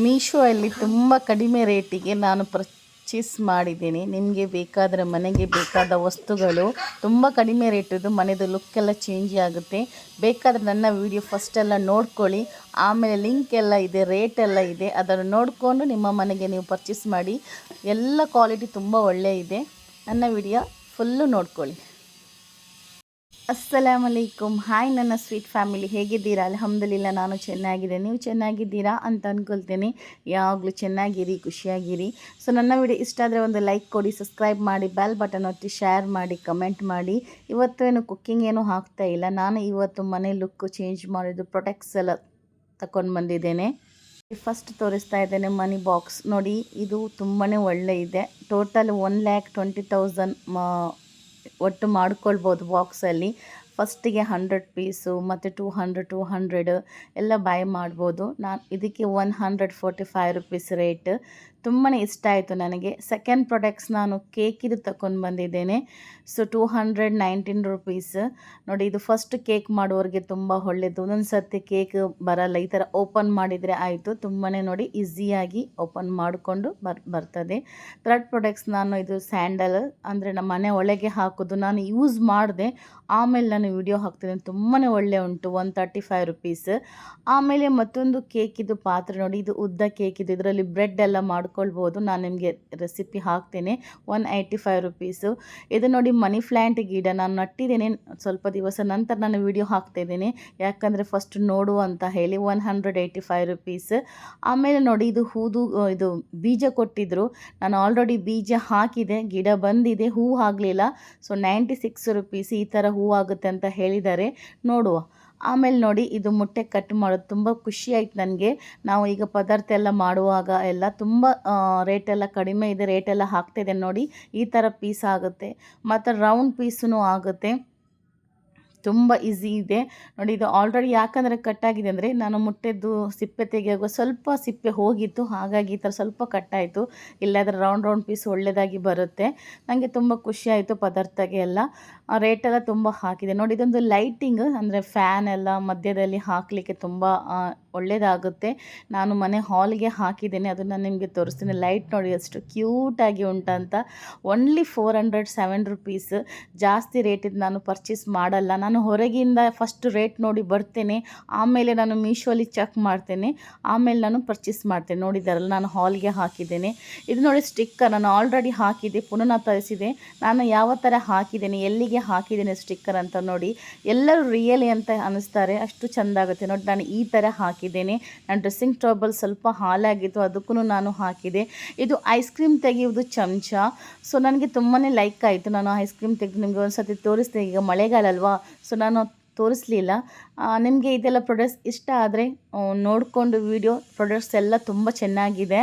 ಮೀಶೋ ಅಲ್ಲಿ ತುಂಬ ಕಡಿಮೆ ರೇಟಿಗೆ ನಾನು ಪರ್ಚೇಸ್ ಮಾಡಿದ್ದೀನಿ. ನಿಮಗೆ ಬೇಕಾದರೆ ಮನೆಗೆ ಬೇಕಾದ ವಸ್ತುಗಳು ತುಂಬ ಕಡಿಮೆ ರೇಟಿದು ಮನೆದು ಲುಕ್ ಎಲ್ಲ ಚೇಂಜ್ ಆಗುತ್ತೆ. ಬೇಕಾದರೆ ನನ್ನ ವಿಡಿಯೋ ಫಸ್ಟೆಲ್ಲ ನೋಡ್ಕೊಳ್ಳಿ. ಆಮೇಲೆ ಲಿಂಕ್ ಎಲ್ಲ ಇದೆ ರೇಟ್ ಎಲ್ಲ ಇದೆ, ಅದನ್ನು ನೋಡಿಕೊಂಡು ನಿಮ್ಮ ಮನೆಗೆ ನೀವು ಪರ್ಚೇಸ್ ಮಾಡಿ. ಎಲ್ಲ ಕ್ವಾಲಿಟಿ ತುಂಬ ಒಳ್ಳೆಯ ಇದೆ. ನನ್ನ ವಿಡಿಯೋ ಫುಲ್ಲು ನೋಡ್ಕೊಳ್ಳಿ. ಅಸ್ಸಲಾಮ್ ಅಲೈಕುಮ್ ಹಾಯ್ ನನ್ನ ಸ್ವೀಟ್ ಫ್ಯಾಮಿಲಿ ಹೇಗಿದ್ದೀರಾ? ಅಲ್ಹಮ್ದುಲಿಲ್ಲ, ನಾನು ಚೆನ್ನಾಗಿದೆ ನೀವು ಚೆನ್ನಾಗಿದ್ದೀರಾ ಅಂತ ಅಂದ್ಕೊಳ್ತೀನಿ ಯಾವಾಗಲೂ ಚೆನ್ನಾಗಿರಿ, ಖುಷಿಯಾಗಿರಿ. ಸೊ ನನ್ನ ವಿಡಿಯೋ ಇಷ್ಟ ಆದರೆ ಒಂದು ಲೈಕ್ ಕೊಡಿ ಸಬ್ಸ್ಕ್ರೈಬ್ ಮಾಡಿ ಬೆಲ್ ಬಟನ್ ಒತ್ತಿ ಶೇರ್ ಮಾಡಿ ಕಮೆಂಟ್ ಮಾಡಿ. ಇವತ್ತು ಏನು ಕುಕ್ಕಿಂಗ್ ಏನೂ ಹಾಕ್ತಾ ಇಲ್ಲ. ನಾನು ಇವತ್ತು ಮನೆ ಲುಕ್ಕು ಚೇಂಜ್ ಮಾಡಿದ್ದು ಪ್ರೊಟೆಕ್ಟ್ಸ್ ಎಲ್ಲ ತಗೊಂಡು ಬಂದಿದ್ದೇನೆ. ಫಸ್ಟ್ ತೋರಿಸ್ತಾ ಇದ್ದೇನೆ ಮನಿ ಬಾಕ್ಸ್ ನೋಡಿ, ಇದು ತುಂಬಾ ಒಳ್ಳೆ ಇದೆ. Total one lakh twenty thousand ಒಟ್ಟು ಮಾಡ್ಕೊಳ್ಬೋದು ಬಾಕ್ಸಲ್ಲಿ ಫಸ್ಟಿಗೆ ಹಂಡ್ರೆಡ್ ಪೀಸು, ಮತ್ತು ಟೂ ಹಂಡ್ರೆಡ್ ಟೂ ಹಂಡ್ರೆಡ್ ಎಲ್ಲ ಬೈ ಮಾಡ್ಬೋದು. ನಾನು ಇದಕ್ಕೆ one hundred forty five rupees rate. ತುಂಬಾ ಇಷ್ಟ ಆಯಿತು ನನಗೆ. ಸೆಕೆಂಡ್ ಪ್ರಾಡಕ್ಟ್ಸ್ ನಾನು ಕೇಕಿದು ತಗೊಂಡು ಬಂದಿದ್ದೇನೆ. So two hundred nineteen rupees. ನೋಡಿ, ಇದು ಫಸ್ಟ್ ಕೇಕ್ ಮಾಡೋರಿಗೆ ತುಂಬ ಒಳ್ಳೆಯದು ಒಂದೊಂದು ಸರ್ತಿ ಕೇಕ್ ಬರಲ್ಲ. ಈ ಥರ ಓಪನ್ ಮಾಡಿದರೆ ಆಯಿತು. ತುಂಬಾ ನೋಡಿ ಈಸಿಯಾಗಿ ಓಪನ್ ಮಾಡಿಕೊಂಡು ಬರ್, ಬರ್ತದೆ. ಥರ್ಡ್ ಪ್ರಾಡಕ್ಟ್ಸ್ ನಾನು ಇದು ಸ್ಯಾಂಡಲ್ ಅಂದರೆ ನಮ್ಮ ಮನೆ ಒಳಗೆ ಹಾಕೋದು. ನಾನು ಯೂಸ್ ಮಾಡಿದೆ. ಆಮೇಲೆ ನಾನು ವಿಡಿಯೋ ಹಾಕ್ತಿದ್ದೇನೆ ತುಂಬಾ ಒಳ್ಳೆ ಉಂಟು. ಒನ್ ತರ್ಟಿ ಫೈವ್ ರುಪೀಸ್ ಆಮೇಲೆ ಮತ್ತೊಂದು ಕೇಕಿದು ಪಾತ್ರೆ ನೋಡಿ. ಇದು ಉದ್ದ ಕೇಕಿದು ಇದರಲ್ಲಿ ಬ್ರೆಡ್ ಎಲ್ಲ ಮಾಡ್ಕೊಳ್ಬೋದು. ನಾನು ನಿಮಗೆ ರೆಸಿಪಿ ಹಾಕ್ತೇನೆ. ಒನ್ ಏಯ್ಟಿ ಫೈವ್ ರುಪೀಸು ಇದು ನೋಡಿ ಮನಿ ಪ್ಲ್ಯಾಂಟ್ ಗಿಡ. ನಾನು ನಟ್ಟಿದ್ದೇನೆ ಸ್ವಲ್ಪ ದಿವಸ ನಂತರ ನಾನು ವಿಡಿಯೋ ಹಾಕ್ತಿದ್ದೀನಿ. ಯಾಕಂದರೆ ಫಸ್ಟ್ ನೋಡು ಅಂತ ಹೇಳಿ one hundred eighty five rupees ಆಮೇಲೆ ನೋಡಿ ಇದು ಹೂದು, ಇದು ಬೀಜ ಕೊಟ್ಟಿದ್ದರು ನಾನು ಆಲ್ರೆಡಿ ಬೀಜ ಹಾಕಿದೆ. ಗಿಡ ಬಂದಿದೆ. ಹೂ ಆಗಲಿಲ್ಲ. ಸೊ ನೈಂಟಿ ಸಿಕ್ಸ್ ರುಪೀಸ್ ಈ ಥರ ಹೂ ಆಗುತ್ತೆ ಅಂತ ಹೇಳಿದ್ದಾರೆ. ನೋಡುವ. ಆಮೇಲೆ ನೋಡಿ, ಇದು ಮೊಟ್ಟೆ ಕಟ್ ಮಾಡೋದು ತುಂಬ ಖುಷಿ ಆಯ್ತು ನನಗೆ. ನಾವು ಈಗ ಪದಾರ್ಥ ಎಲ್ಲ ಮಾಡುವಾಗ ಎಲ್ಲ ತುಂಬ ರೇಟೆಲ್ಲ ಕಡಿಮೆ ಇದೆ ರೇಟೆಲ್ಲ ಹಾಕ್ತಿದೆ ನೋಡಿ. ಈ ಥರ ಪೀಸ್ ಆಗುತ್ತೆ. ಮತ್ತು ರೌಂಡ್ ಪೀಸೂ ಆಗುತ್ತೆ. ತುಂಬ ಈಸಿ ಇದೆ. ನೋಡಿ ಇದು ಆಲ್ರೆಡಿ ಯಾಕಂದರೆ ಕಟ್ಟಾಗಿದೆ ಅಂದರೆ ನಾನು ಮುಟ್ಟೆದ್ದು ಸಿಪ್ಪೆ ತೆಗೆಯುವಾಗ ಸ್ವಲ್ಪ ಸಿಪ್ಪೆ ಹೋಗಿತ್ತು, ಹಾಗಾಗಿ ಈ ಥರ ಸ್ವಲ್ಪ ಕಟ್ಟಾಯಿತು ಇಲ್ಲಾದರೆ ರೌಂಡ್ ರೌಂಡ್ ಪೀಸ್ ಒಳ್ಳೆಯದಾಗಿ ಬರುತ್ತೆ. ನನಗೆ ತುಂಬ ಖುಷಿಯಾಯಿತು ಪದಾರ್ಥಗೆ ಎಲ್ಲ. ರೇಟೆಲ್ಲ ತುಂಬ ಹಾಕಿದೆ. ನೋಡಿ ಇದೊಂದು ಲೈಟಿಂಗ್ ಅಂದರೆ ಫ್ಯಾನ್ ಎಲ್ಲ ಮಧ್ಯದಲ್ಲಿ ಹಾಕಲಿಕ್ಕೆ ತುಂಬ ಒಳ್ಳೆಯದಾಗುತ್ತೆ ನಾನು ಮನೆ ಹಾಲ್ಗೆ ಹಾಕಿದ್ದೇನೆ, ಅದನ್ನು ನಿಮಗೆ ತೋರಿಸ್ತೀನಿ. ಲೈಟ್ ನೋಡಿ ಅಷ್ಟು ಕ್ಯೂಟಾಗಿ ಉಂಟಂತ only four hundred seven rupees ಜಾಸ್ತಿ ರೇಟಿದ್ದು ನಾನು ಪರ್ಚೇಸ್ ಮಾಡಲ್ಲ. ನಾನು ಹೊರಗಿಂದ ಫಸ್ಟ್ ರೇಟ್ ನೋಡಿ ಬರ್ತೇನೆ. ಆಮೇಲೆ ನಾನು ಮೀಶೋಲಿ ಚೆಕ್ ಮಾಡ್ತೇನೆ. ಆಮೇಲೆ ನಾನು ಪರ್ಚೇಸ್ ಮಾಡ್ತೇನೆ. ನೋಡಿದಾರಲ್ಲ, ನಾನು ಹಾಲ್ಗೆ ಹಾಕಿದ್ದೇನೆ. ಇದು ನೋಡಿ ಸ್ಟಿಕ್ಕರ್ ನಾನು ಆಲ್ರೆಡಿ ಹಾಕಿದೆ ಪುನಃ ತರಿಸಿದೆ. ನಾನು ಯಾವ ಥರ ಹಾಕಿದ್ದೇನೆ, ಎಲ್ಲಿಗೆ ಹಾಕಿದ್ದೇನೆ ಸ್ಟಿಕ್ಕರ್ ಅಂತ ನೋಡಿ. ಎಲ್ಲರೂ ರಿಯಲಿ ಅಂತ ಅನ್ನಿಸ್ತಾರೆ. ಅಷ್ಟು ಚೆಂದ ಆಗುತ್ತೆ. ನೋಡಿ, ನಾನು ಈ ಥರ ಹಾಕಿದ್ದೇನೆ. ನನ್ನ ಡ್ರೆಸ್ಸಿಂಗ್ ಟೇಬಲ್ ಸ್ವಲ್ಪ ಹಾಲಾಗಿತ್ತು ಅದಕ್ಕೂ ನಾನು ಹಾಕಿದೆ. ಇದು ಐಸ್ ಕ್ರೀಮ್ ತೆಗೆಯುವುದು ಚಮಚ. ಸೊ ನನಗೆ ತುಂಬಾ ಲೈಕ್ ಆಯಿತು. ನಾನು ಐಸ್ ಕ್ರೀಮ್ ತೆಗೆದು ನಿಮಗೆ ಒಂದು ಸತಿ ತೋರಿಸ್ತೀನಿ. ಈಗ ಮಳೆಗಾಲ ಅಲ್ವಾ? ಸೊ ನಾನು ತೋರಿಸ್ಲಿಲ್ಲ. ನಿಮಗೆ ಇದೆಲ್ಲ ಪ್ರಾಡಕ್ಟ್ಸ್ ಇಷ್ಟ ಆದರೆ ನೋಡಿಕೊಂಡು ವಿಡಿಯೋ ಪ್ರಾಡಕ್ಟ್ಸ್ ಎಲ್ಲ ತುಂಬ ಚೆನ್ನಾಗಿದೆ.